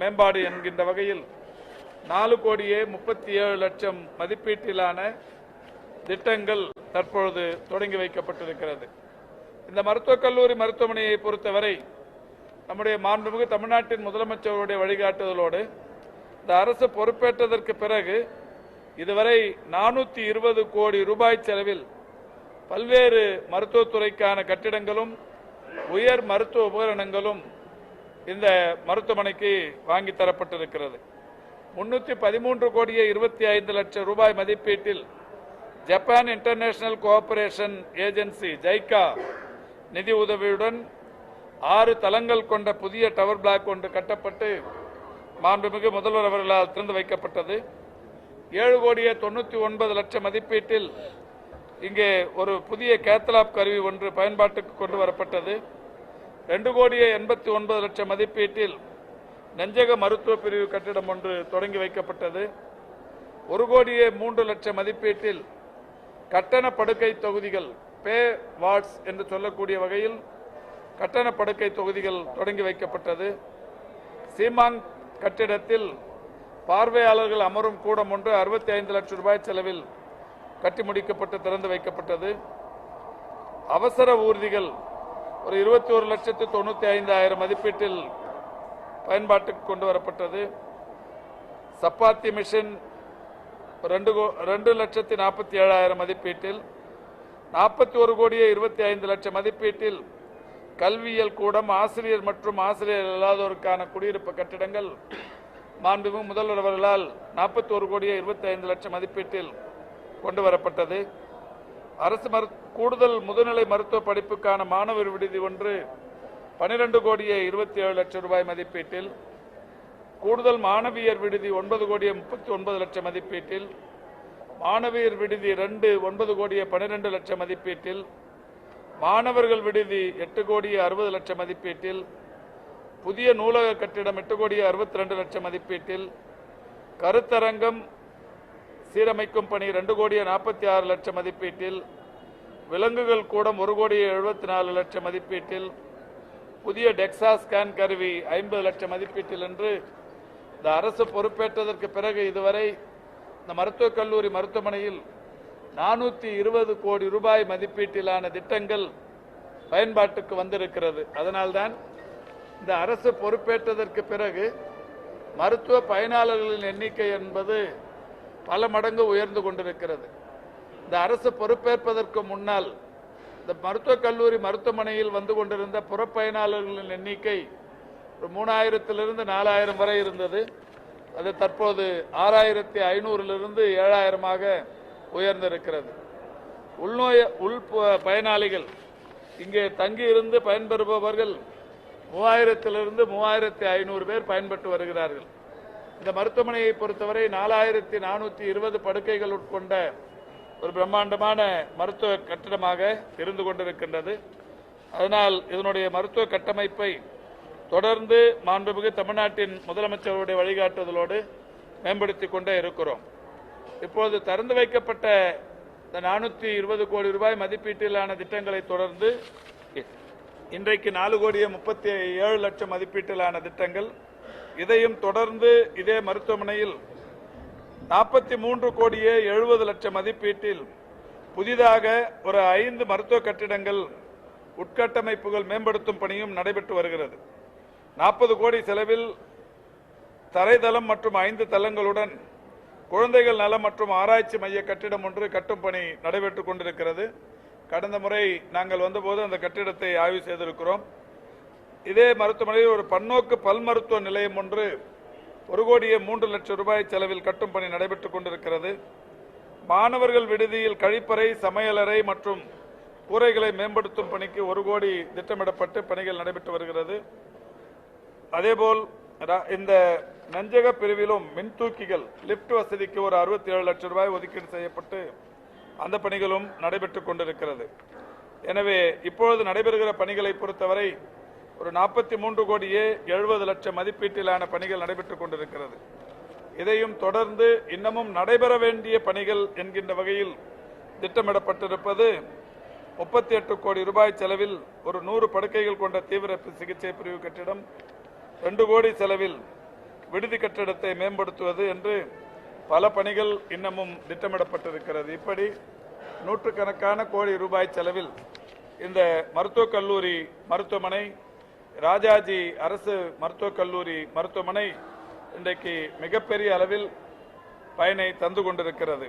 மேம்பாடு என்கின்ற வகையில் நாலு கோடியே முப்பத்தி ஏழு லட்சம் மதிப்பீட்டிலான திட்டங்கள் தற்பொழுது தொடங்கி வைக்கப்பட்டிருக்கிறது. இந்த மருத்துவக் கல்லூரி மருத்துவமனையை பொறுத்தவரை நம்முடைய மாண்புமிகு தமிழ்நாட்டின் முதலமைச்சருடைய வழிகாட்டுதலோடு இந்த அரசு பொறுப்பேற்றதற்கு பிறகு இதுவரை நானூற்றி இருபது கோடி ரூபாய் செலவில் பல்வேறு மருத்துவத்துறைக்கான கட்டிடங்களும் உயர் மருத்துவ உபகரணங்களும் இந்த மருத்துவமனைக்கு வாங்கி தரப்பட்டிருக்கிறது. முன்னூற்றி பதிமூன்று கோடியே இருபத்தி ஐந்து லட்சம் ரூபாய் மதிப்பீட்டில் Japan International Cooperation Agency JICA நிதி உதவியுடன் ஆறு தளங்கள் கொண்ட புதிய டவர் பிளாக் ஒன்று கட்டப்பட்டு மாண்புமிகு முதல்வர் அவர்களால் திறந்து வைக்கப்பட்டது. ஏழு கோடியே தொண்ணூற்றி ஒன்பது லட்சம் மதிப்பீட்டில் இங்கே ஒரு புதிய கேத்தலாப் கருவி ஒன்று பயன்பாட்டுக்கு கொண்டு வரப்பட்டது. ரெண்டு கோடியே எண்பத்தி ஒன்பது லட்சம் மதிப்பீட்டில் நெஞ்சக மருத்துவ பிரிவு கட்டிடம் ஒன்று தொடங்கி வைக்கப்பட்டது. ஒரு கோடியே மூன்று லட்சம் மதிப்பீட்டில் கட்டண படுக்கை தொகுதிகள் பே வார்ட்ஸ் என்று சொல்லக்கூடிய வகையில் கட்டண படுக்கை தொகுதிகள் தொடங்கி வைக்கப்பட்டது. சீமாங் கட்டிடத்தில் பார்வையாளர்கள் அமரும் கூடம் ஒன்று அறுபத்தி ஐந்து லட்சம் ரூபாய் செலவில் கட்டி முடிக்கப்பட்டு திறந்து வைக்கப்பட்டது. அவசர ஊர்திகள் ஒரு இருபத்தி ஒரு லட்சத்து தொண்ணூற்றி ஐந்தாயிரம் மதிப்பீட்டில் பயன்பாட்டுக்கு கொண்டு வரப்பட்டது. சப்பாத்தி மிஷின் ரெண்டு கோ ரெண்டு லட்சத்தி நாற்பத்தி ஏழாயிரம் மதிப்பீட்டில் நாற்பத்தி ஒரு கோடியே இருபத்தி ஐந்து லட்சம் மதிப்பீட்டில் கல்வியியல் கூடம் ஆசிரியர் மற்றும் ஆசிரியர் இல்லாதோருக்கான குடியிருப்பு கட்டிடங்கள் மாண்புமிகு முதல்வர் அவர்களால் நாற்பத்தி ஒரு கோடியே இருபத்தி ஐந்து லட்சம் மதிப்பீட்டில் கொண்டு வரப்பட்டது. அரசு மரு கூடுதல் முதுநிலை மருத்துவ படிப்புக்கான மாணவர் விடுதி ஒன்று பனிரெண்டு கோடியே இருபத்தி ஏழு லட்சம் ரூபாய் மதிப்பீட்டில் கூடுதல் மாணவியர் விடுதி ஒன்பது கோடியே முப்பத்தி ஒன்பது லட்சம் மதிப்பீட்டில் மாணவியர் விடுதி ரெண்டு ஒன்பது கோடியே பன்னிரெண்டு லட்சம் மதிப்பீட்டில் மாணவர்கள் விடுதி எட்டு கோடியே அறுபது லட்சம் மதிப்பீட்டில் புதிய நூலக கட்டிடம் எட்டு கோடியே அறுபத்தி ரெண்டு லட்சம் மதிப்பீட்டில் கருத்தரங்கம் சீரமைக்கும் பணி ரெண்டு கோடியே நாற்பத்தி ஆறு லட்சம் மதிப்பீட்டில் விலங்குகள் கூடம் ஒரு கோடி எழுபத்தி நாலு லட்சம் மதிப்பீட்டில் புதிய டெக்ஸா ஸ்கேன் கருவி ஐம்பது லட்சம் மதிப்பீட்டில் என்று இந்த அரசு பொறுப்பேற்றதற்கு பிறகு இதுவரை இந்த மருத்துவக் கல்லூரி மருத்துவமனையில் நானூற்றி இருபது கோடி ரூபாய் மதிப்பீட்டிலான திட்டங்கள் பயன்பாட்டுக்கு வந்திருக்கிறது. அதனால்தான் இந்த அரசு பொறுப்பேற்றதற்கு பிறகு மருத்துவ பயனாளர்களின் எண்ணிக்கை என்பது பல மடங்கு உயர்ந்து கொண்டிருக்கிறது. இந்த அரசு பொறுப்பேற்பதற்கு முன்னால் இந்த மருத்துவக் கல்லூரி மருத்துவமனையில் வந்து கொண்டிருந்த புறப்பயனாளர்களின் எண்ணிக்கை ஒரு மூணாயிரத்திலிருந்து நாலாயிரம் வரை இருந்தது. அது தற்போது ஆறாயிரத்தி ஐநூறிலிருந்து ஏழாயிரமாக உயர்ந்திருக்கிறது. உள்நோய உள் பயனாளிகள் இங்கே தங்கியிருந்து பயன்பெறுபவர்கள் மூவாயிரத்திலிருந்து மூவாயிரத்தி ஐநூறு பேர் பயன்பட்டு வருகிறார்கள். இந்த மருத்துவமனையை பொறுத்தவரை நாலாயிரத்தி நானூற்றி இருபது படுக்கைகள் உட்கொண்ட ஒரு பிரம்மாண்டமான மருத்துவ கட்டிடமாக இருந்து கொண்டிருக்கின்றது. அதனால் இதனுடைய மருத்துவ கட்டமைப்பை தொடர்ந்து மாண்புமிகு தமிழ்நாட்டின் முதலமைச்சருடைய வழிகாட்டுதலோடு மேம்படுத்தி கொண்டே இருக்கிறோம். இப்போது திறந்து வைக்கப்பட்ட இந்த நானூற்றி இருபது கோடி ரூபாய் மதிப்பீட்டிலான திட்டங்களை தொடர்ந்து இன்றைக்கு நாலு கோடியே முப்பத்தி ஏழு லட்சம் மதிப்பீட்டிலான திட்டங்கள். இதையும் தொடர்ந்து இதே மருத்துவமனையில் நாற்பத்தி மூன்று கோடியே எழுபது லட்சம் மதிப்பீட்டில் புதிதாக ஒரு ஐந்து மருத்துவ கட்டிடங்கள் உட்கட்டமைப்புகள் மேம்படுத்தும் பணியும் நடைபெற்று வருகிறது. நாற்பது கோடி செலவில் தரைதளம் மற்றும் ஐந்து தளங்களுடன் குழந்தைகள் நலம் மற்றும் ஆராய்ச்சி மைய கட்டிடம் ஒன்று கட்டும் பணி நடைபெற்றுக் கொண்டிருக்கிறது. கடந்த முறை நாங்கள் வந்தபோது அந்த கட்டிடத்தை ஆய்வு செய்திருக்கிறோம். இதே மருத்துவமனையில் ஒரு பன்னோக்கு பல் மருத்துவ நிலையம் ஒன்று ஒரு கோடியே மூன்று லட்சம் ரூபாய் செலவில் கட்டும் பணி நடைபெற்றுக் கொண்டிருக்கிறது. மாணவர்கள் விடுதியில் கழிப்பறை சமையலறை மற்றும் கூரைகளை மேம்படுத்தும் பணிக்கு ஒரு கோடி திட்டமிடப்பட்டு பணிகள் நடைபெற்று வருகிறது. அதேபோல் இந்த நஞ்சக பிரிவிலும் மின்தூக்கிகள் லிப்ட் வசதிக்கு ஒரு அறுபத்தி ஏழு லட்சம் ரூபாய் ஒதுக்கீடு செய்யப்பட்டு அந்த பணிகளும் நடைபெற்றுக் கொண்டிருக்கிறது. எனவே இப்பொழுது நடைபெறுகிற பணிகளை பொறுத்தவரை ஒரு நாற்பத்தி மூன்று கோடியே எழுபது லட்சம் மதிப்பீட்டிலான பணிகள் நடைபெற்றுக் கொண்டிருக்கிறது. இதையும் தொடர்ந்து இன்னமும் நடைபெற வேண்டிய பணிகள் என்கின்ற வகையில் திட்டமிடப்பட்டிருப்பது முப்பத்தி எட்டு கோடி ரூபாய் செலவில் ஒரு நூறு படுக்கைகள் கொண்ட தீவிர சிகிச்சை பிரிவு கட்டிடம் ரெண்டு கோடி செலவில் விடுதி கட்டிடத்தை மேம்படுத்துவது என்று பல பணிகள் இன்னமும் திட்டமிடப்பட்டிருக்கிறது. இப்படி நூற்றுக்கணக்கான கோடி ரூபாய் செலவில் இந்த மருத்துவக் கல்லூரி மருத்துவமனை ராஜாஜி அரசு மருத்துவக் கல்லூரி மருத்துவமனை இன்றைக்கு மிகப்பெரிய அளவில் பயனை தந்து கொண்டிருக்கிறது.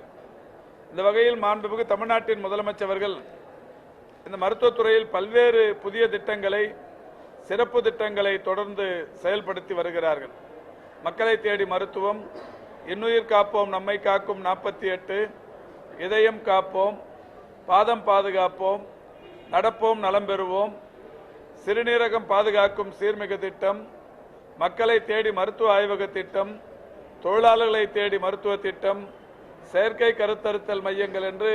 இந்த வகையில் மாண்புமிகு தமிழ்நாட்டின் முதலமைச்சர்கள் இந்த மருத்துவத்துறையில் பல்வேறு புதிய திட்டங்களை சிறப்பு திட்டங்களை தொடர்ந்து செயல்படுத்தி வருகிறார்கள். மக்களை தேடி மருத்துவம் இன்னுயிர் காப்போம் நம்மை காக்கும் நாற்பத்தி எட்டு இதயம் காப்போம் பாதம் பாதுகாப்போம் நடப்போம் நலம் பெறுவோம் சிறுநீரகம் பாதுகாக்கும் சீர்மிகு திட்டம் மக்களை தேடி மருத்துவ ஆய்வக திட்டம் தொழிலாளர்களை தேடி மருத்துவ திட்டம் செயற்கை கருத்தருத்தல் மையங்கள் என்று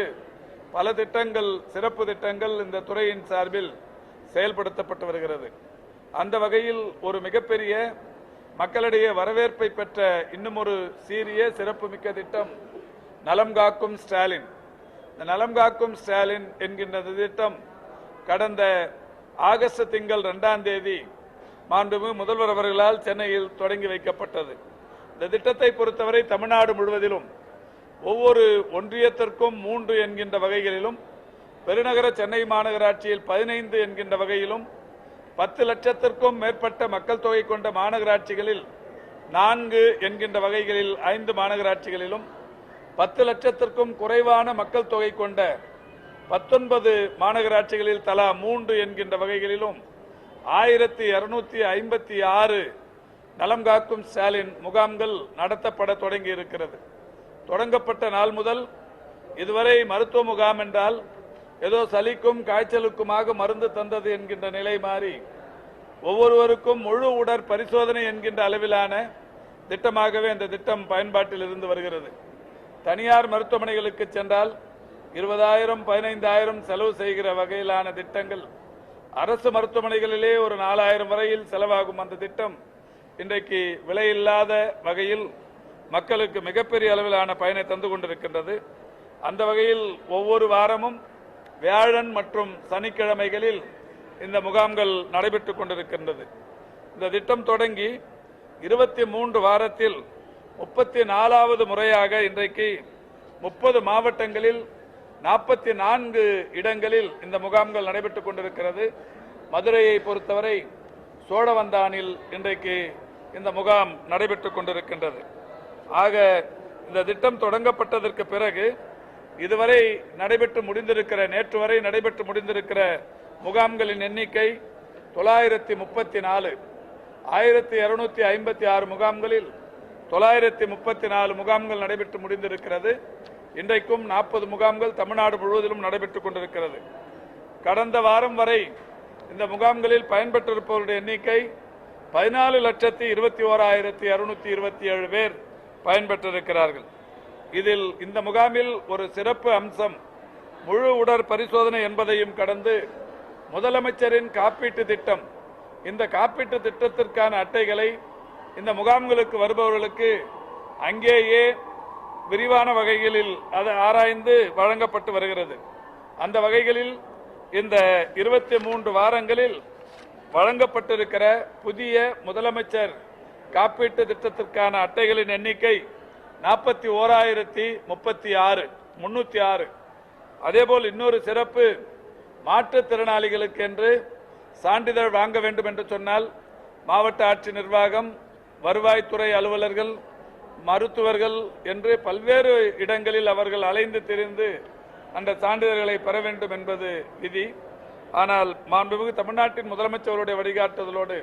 பல திட்டங்கள் சிறப்பு திட்டங்கள் இந்த துறையின் சார்பில் செயல்படுத்தப்பட்டு வருகிறது. அந்த வகையில் ஒரு மிகப்பெரிய மக்களிடையே வரவேற்பை பெற்ற இன்னும் ஒரு சீரிய சிறப்புமிக்க திட்டம் நலம் காக்கும் ஸ்டாலின். இந்த நலம் காக்கும் ஸ்டாலின் என்கின்ற திட்டம் கடந்த ஆகஸ்ட் திங்கள் ரெண்டாம் தேதி மாண்புமிகு முதல்வர் அவர்களால் சென்னையில் தொடங்கி வைக்கப்பட்டது. இந்த திட்டத்தை பொறுத்தவரை தமிழ்நாடு முழுவதிலும் ஒவ்வொரு ஒன்றியத்திற்கும் மூன்று என்கின்ற வகைகளிலும் பெருநகர சென்னை மாநகராட்சியில் பதினைந்து என்கின்ற வகையிலும் பத்து லட்சத்திற்கும் மேற்பட்ட மக்கள் தொகை கொண்ட மாநகராட்சிகளில் நான்கு என்கின்ற வகைகளில் ஐந்து மாநகராட்சிகளிலும் பத்து லட்சத்திற்கும் குறைவான மக்கள் தொகை கொண்ட பத்தொன்பது மாநகராட்சிகளில் தலா மூன்று என்கின்ற வகைகளிலும் ஆயிரத்தி இருநூத்தி ஐம்பத்தி ஆறு நலம் காக்கும் ஸ்டாலின் முகாம்கள் நடத்தப்பட தொடங்கி இருக்கிறது. தொடங்கப்பட்ட நாள் முதல் இதுவரை மருத்துவ முகாம் என்றால் ஏதோ சளிக்கும் காய்ச்சலுக்குமாக மருந்து தந்தது என்கின்ற நிலை மாறி ஒவ்வொருவருக்கும் முழு உடற் பரிசோதனை என்கின்ற அளவிலான திட்டமாகவே இந்த திட்டம் பயன்பாட்டில் இருந்து வருகிறது. தனியார் மருத்துவமனைகளுக்கு சென்றால் இருபதாயிரம் பதினைந்தாயிரம் செலவு செய்கிற வகையிலான திட்டங்கள். அரசு மருத்துவமனைகளிலே ஒரு நாலாயிரம் வரையில் செலவாகும் அந்த திட்டம். இன்றைக்கு விலையில்லாத வகையில் மக்களுக்கு மிகப்பெரிய அளவிலான பயனை தந்து கொண்டிருக்கின்றது. அந்த வகையில் ஒவ்வொரு வாரமும் வியாழன் மற்றும் சனிக்கிழமைகளில் இந்த முகாம்கள் நடைபெற்றுக் கொண்டிருக்கின்றது. இந்த திட்டம் தொடங்கி இருபத்தி மூன்று வாரத்தில் முப்பத்தி நாலாவது முறையாக இன்றைக்கு முப்பது மாவட்டங்களில் நாற்பத்தி நான்கு இடங்களில் இந்த முகாம்கள் நடைபெற்றுக் கொண்டிருக்கிறது. மதுரையை பொறுத்தவரை சோழவந்தானில் இன்றைக்கு இந்த முகாம் நடைபெற்றுக் கொண்டிருக்கின்றது. ஆக இந்த திட்டம் தொடங்கப்பட்டதற்கு பிறகு இதுவரை நடைபெற்று முடிந்திருக்கிற நேற்று வரை நடைபெற்று முடிந்திருக்கிற முகாம்களின் எண்ணிக்கை தொள்ளாயிரத்தி முப்பத்தி நாலு ஆயிரத்தி இருநூத்தி ஐம்பத்தி ஆறு முகாம்களில் தொள்ளாயிரத்தி முப்பத்தி நாலு முகாம்கள் நடைபெற்று முடிந்திருக்கிறது. இன்றைக்கும் நாற்பது முகாம்கள் தமிழ்நாடு முழுவதிலும் நடைபெற்றுக் கொண்டிருக்கிறது. கடந்த வாரம் வரை இந்த முகாம்களில் பயன்பெற்றிருப்பவருடைய எண்ணிக்கை பதினாலு லட்சத்தி இருபத்தி ஓராயிரத்தி அறுநூத்தி இருபத்தி ஏழு பேர் பயன்பெற்றிருக்கிறார்கள். இதில் இந்த முகாமில் ஒரு சிறப்பு அம்சம் முழு உடற் பரிசோதனை என்பதையும் கடந்து முதலமைச்சரின் காப்பீட்டு திட்டம் இந்த காப்பீட்டு திட்டத்திற்கான அட்டைகளை இந்த முகாம்களுக்கு வருபவர்களுக்கு அங்கேயே விரிவான வகைகளில் அது ஆராய்ந்து வழங்கப்பட்டு வருகிறது. அந்த வகைகளில் இந்த இருபத்தி மூன்று வாரங்களில் வழங்கப்பட்டிருக்கிற புதிய முதலமைச்சர் காப்பீட்டு திட்டத்திற்கான அட்டைகளின் எண்ணிக்கை நாற்பத்தி ஓராயிரத்தி முப்பத்தி ஆறு முன்னூத்தி ஆறு அதேபோல் இன்னொரு சிறப்பு மாற்றுத்திறனாளிகளுக்கு என்று சான்றிதழ் வாங்க வேண்டும் என்று சொன்னால் மாவட்ட ஆட்சி நிர்வாகம் வருவாய்த்துறை அலுவலர்கள் மருத்துவர்கள் என்று பல்வேறு இடங்களில் அவர்கள் அலைந்து திரிந்து அந்த சான்றிதழ்களை பெற வேண்டும் என்பது விதி. ஆனால் மாண்புமிகு தமிழ்நாட்டின் முதலமைச்சருடைய வழிகாட்டுதலோடு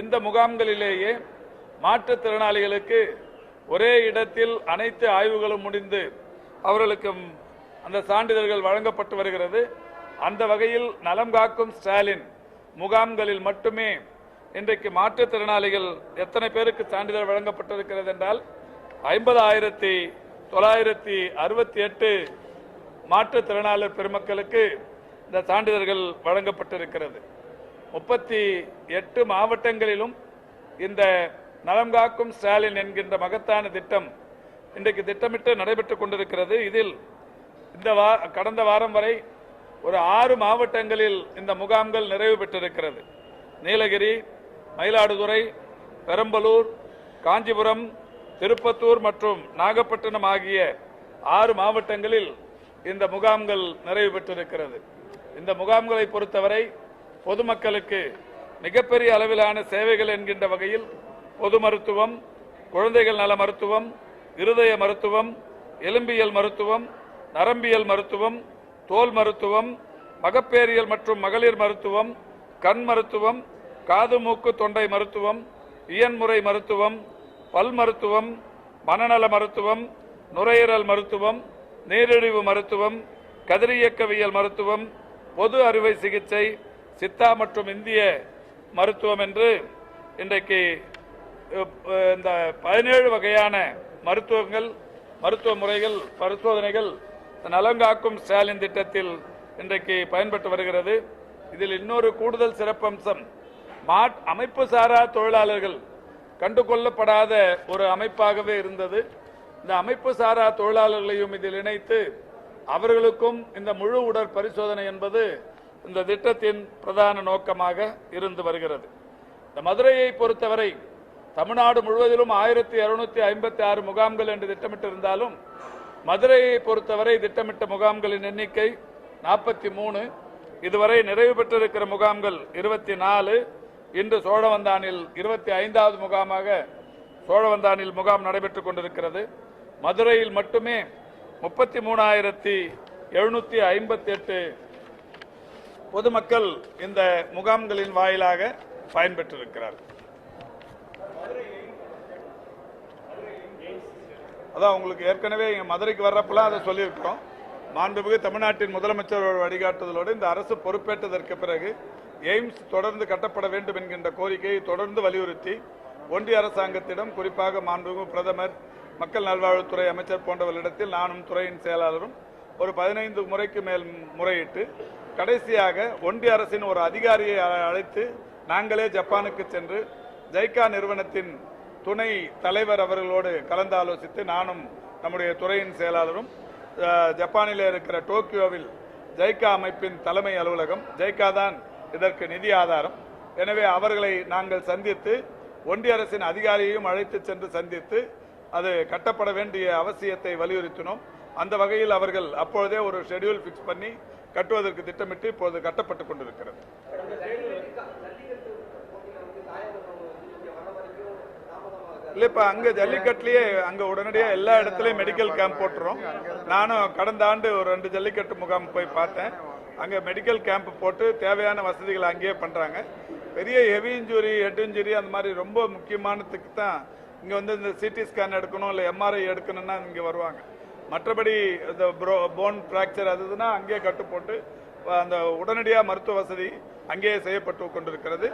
இந்த முகாம்களிலேயே மாற்றுத்திறனாளிகளுக்கு ஒரே இடத்தில் அனைத்து ஆய்வுகளும் முடிந்து அவர்களுக்கும் அந்த சான்றிதழ்கள் வழங்கப்பட்டு வருகிறது. அந்த வகையில் நலம் காக்கும் ஸ்டாலின் முகாம்களில் மட்டுமே இன்றைக்கு மாற்றுத்திறனாளிகள் எத்தனை பேருக்கு சான்றிதழ் வழங்கப்பட்டிருக்கிறது என்றால் ஐம்பதாயிரத்தி தொள்ளாயிரத்தி அறுபத்தி எட்டு மாற்றுத்திறனாளர் பெருமக்களுக்கு இந்த சான்றிதழ்கள் வழங்கப்பட்டிருக்கிறது. முப்பத்தி எட்டு மாவட்டங்களிலும் இந்த நலம் காக்கும் ஸ்டாலின் என்கின்ற மகத்தான திட்டம் இன்றைக்கு திட்டமிட்டு நடைபெற்றுக் கொண்டிருக்கிறது. இதில் இந்த வா கடந்த வாரம் வரை ஒரு ஆறு மாவட்டங்களில் இந்த முகாம்கள் நிறைவு பெற்றிருக்கிறது. நீலகிரி மயிலாடுதுறை பெரம்பலூர் காஞ்சிபுரம் திருப்பத்தூர் மற்றும் நாகப்பட்டினம் ஆகிய ஆறு மாவட்டங்களில் இந்த முகாம்கள் நிறைவு பெற்றிருக்கிறது. இந்த முகாம்களை பொறுத்தவரை பொதுமக்களுக்கு மிகப்பெரிய அளவிலான சேவைகள் என்கின்ற வகையில் பொது மருத்துவம் குழந்தைகள் நல மருத்துவம் இருதய மருத்துவம் எலும்பியல் மருத்துவம் நரம்பியல் மருத்துவம் தோல் மருத்துவம் மகப்பேறியல் மற்றும் மகளிர் மருத்துவம் கண் மருத்துவம் காது மூக்கு தொண்டை மருத்துவம் இயன்முறை மருத்துவம் பல் மருத்துவம் மனநல மருத்துவம் நுரையீரல் மருத்துவம் நீரிழிவு மருத்துவம் கதிரியக்கவியல் மருத்துவம் பொது அறுவை சிகிச்சை சித்தா மற்றும் இந்திய மருத்துவம் என்று இன்றைக்கு இந்த பதினேழு வகையான மருத்துவங்கள் மருத்துவ முறைகள் பரிசோதனைகள் நலங்காக்கும் ஸ்டாலின் திட்டத்தில் இன்றைக்கு பயன்பட்டு வருகிறது. இதில் இன்னொரு கூடுதல் சிறப்பம்சம் மாட் அமைப்பு சாரா தொழிலாளர்கள் கண்டுகொள்ளப்படாத ஒரு அமைப்பாகவே இருந்தது. இந்த அமைப்பு சாரா தொழிலாளர்களையும் இதில் இணைத்து அவர்களுக்கும் இந்த முழு உடற் பரிசோதனை என்பது இந்த திட்டத்தின் பிரதான நோக்கமாக இருந்து வருகிறது. இந்த மதுரையை பொறுத்தவரை தமிழ்நாடு முழுவதிலும் ஆயிரத்தி இருநூத்தி ஐம்பத்தி ஆறு முகாம்கள் என்று திட்டமிட்டிருந்தாலும் மதுரையை பொறுத்தவரை திட்டமிட்ட முகாம்களின் எண்ணிக்கை நாற்பத்தி மூணு. இதுவரை நிறைவு பெற்றிருக்கிற முகாம்கள் இருபத்தி நாலு. இன்று சோழவந்தானில் இருபத்தி ஐந்தாவது முகாமாக சோழவந்தானில் முகாம் நடைபெற்றுக் கொண்டிருக்கிறது. மதுரையில் மட்டுமே முப்பத்தி மூணாயிரத்தி எழுநூத்தி ஐம்பத்தி எட்டு பொதுமக்கள் இந்த முகாம்களின் வாயிலாக பயன்பெற்றிருக்கிறார்கள் அதான் உங்களுக்கு ஏற்கனவே இங்க மதுரைக்கு வர்றப்பெல்லாம் அதை சொல்லியிருக்கிறோம். மாண்புமிகு தமிழ்நாட்டின் முதலமைச்சர் வழிகாட்டுதலோடு இந்த அரசு பொறுப்பேற்றதற்கு பிறகு எய்ம்ஸ் தொடர்ந்து கட்டப்பட வேண்டும் என்கின்ற கோரிக்கையை தொடர்ந்து வலியுறுத்தி ஒன்றிய அரசாங்கத்திடம் குறிப்பாக மாண்புமிகு பிரதமர் மக்கள் நல்வாழ்வுத்துறை அமைச்சர் போன்றவர்களிடத்தில் நானும் துறையின் செயலாளரும் ஒரு பதினைந்து முறைக்கு மேல் முறையிட்டு கடைசியாக ஒன்றிய அரசின் ஒரு அதிகாரியை அழைத்து நாங்களே ஜப்பானுக்கு சென்று ஜைகா நிறுவனத்தின் துணை தலைவர் அவர்களோடு கலந்தாலோசித்து நானும் நம்முடைய துறையின் செயலாளரும் ஜப்பானில் இருக்கிற டோக்கியோவில் ஜைகா அமைப்பின் தலைமை அலுவலகம் ஜெய்கா தான் இதற்கு நிதி ஆதாரம். எனவே அவர்களை நாங்கள் சந்தித்து ஒன்றிய அரசின் அதிகாரியையும் அழைத்து சென்று சந்தித்து அது கட்டப்பட வேண்டிய அவசியத்தை வலியுறுத்தினோம். அந்த வகையில் அவர்கள் அப்பொழுதே ஒரு ஷெட்யூல் ஃபிக்ஸ் பண்ணி கட்டுவதற்கு திட்டமிட்டு இப்போது கட்டப்பட்டு கொண்டிருக்கிறது. இல்லை இப்போ அங்கே ஜல்லிக்கட்டுலேயே அங்கே உடனடியாக எல்லா இடத்துலையும் மெடிக்கல் கேம்ப் போட்டுரும் நானும் கடந்த ஆண்டு ஒரு ரெண்டு ஜல்லிக்கட்டு முகாம் போய் பார்த்தேன். அங்கே மெடிக்கல் கேம்ப் போட்டு தேவையான வசதிகளை அங்கேயே பண்ணுறாங்க பெரிய ஹெவி இன்ஜுரி ஹெட் இன்ஜுரி அந்த மாதிரி ரொம்ப முக்கியமானதுக்கு தான் இங்கே வந்து இந்த சிடி ஸ்கேன் எடுக்கணும் இல்லை எம்ஆர்ஐ எடுக்கணும்னா இங்கே வருவாங்க. மற்றபடி இந்த ப்ரோ போன் ஃப்ராக்சர் அதுனா அங்கேயே கட்டு போட்டு அந்த உடனடியாக மருத்துவ வசதி அங்கேயே செய்யப்பட்டு கொண்டிருக்கிறது.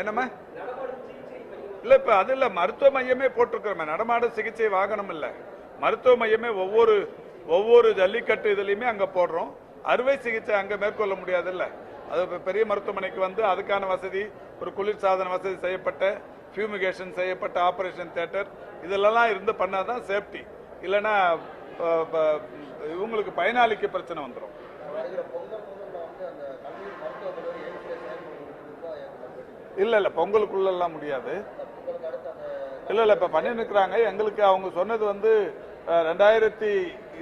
என்னம்மா? இல்லை இப்போ அது இல்லை மருத்துவ மையமே போட்டிருக்கிறோமே. நடமாட சிகிச்சை வாகனம் இல்லை. மருத்துவ மையமே ஒவ்வொரு ஒவ்வொரு ஜல்லிக்கட்டு இதுலையுமே அங்க போடுறோம். அறுவை சிகிச்சை அங்க மேற்கொள்ள முடியாது இல்ல அது பெரிய மருத்துவமனைக்கு வந்து அதுக்கான வசதி ஒரு குளிர்சாதன வசதி செய்யப்பட்ட ஃபியூமிகேஷன் செய்யப்பட்ட ஆபரேஷன் தியேட்டர் இதெல்லாம் இருந்து பண்ணாதான் சேஃப்டி இல்லைன்னா இவங்களுக்கு பயனாளிக்கு பிரச்சனை வந்துடும் இல்லை இல்லை பொங்கலுக்குள்ளெல்லாம் முடியாது. இல்லை இல்லை இப்போ பண்ணி எங்களுக்கு அவங்க சொன்னது வந்து ரெண்டாயிரத்தி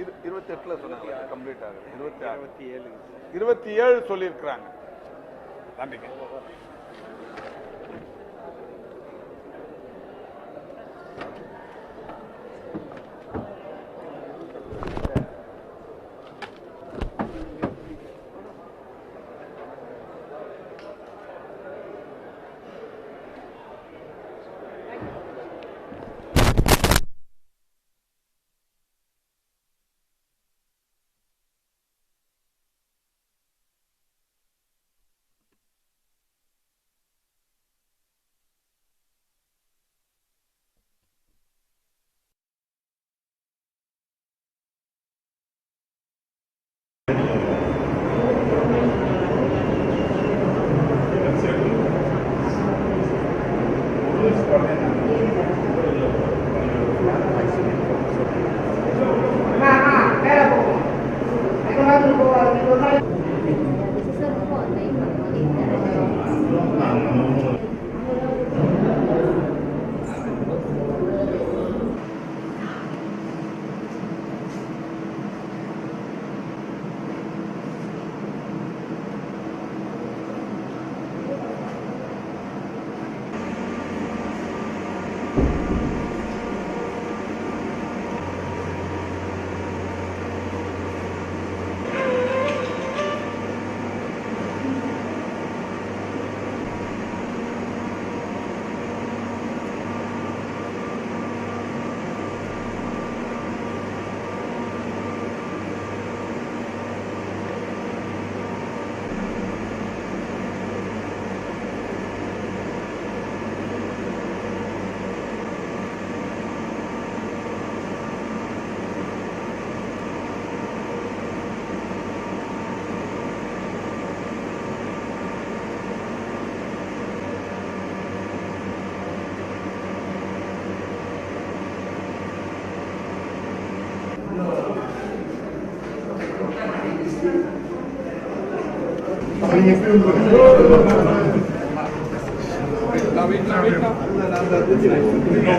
இருபத்தி எட்டுல சொன்னாங்க. கம்ப்ளீட் ஆகுது இருபத்தி இருபத்தி ஏழு. இருபத்தி ஏழு சொல்லியிருக்கிறாங்க. நன்றிங்க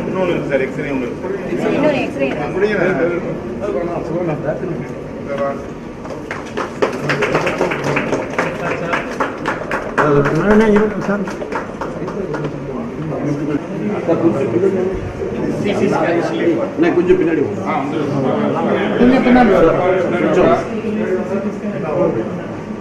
இன்னொன்று இருக்கு சார் எக்ஸ்ரே ஒன்று இருக்கு இன்னொரு எக்ஸ்ரே கொஞ்சம் பின்னாடி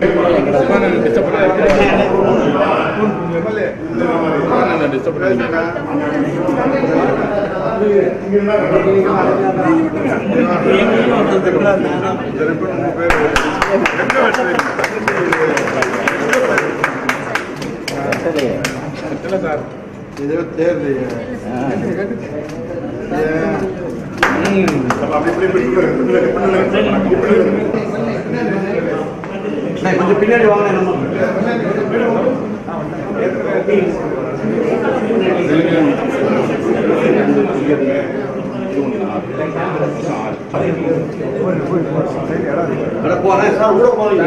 கொஞ்சம் பின்னாடி கொஞ்சம் பின்னாடி வாங்க நம்ம போறேன் சார் போறீங்க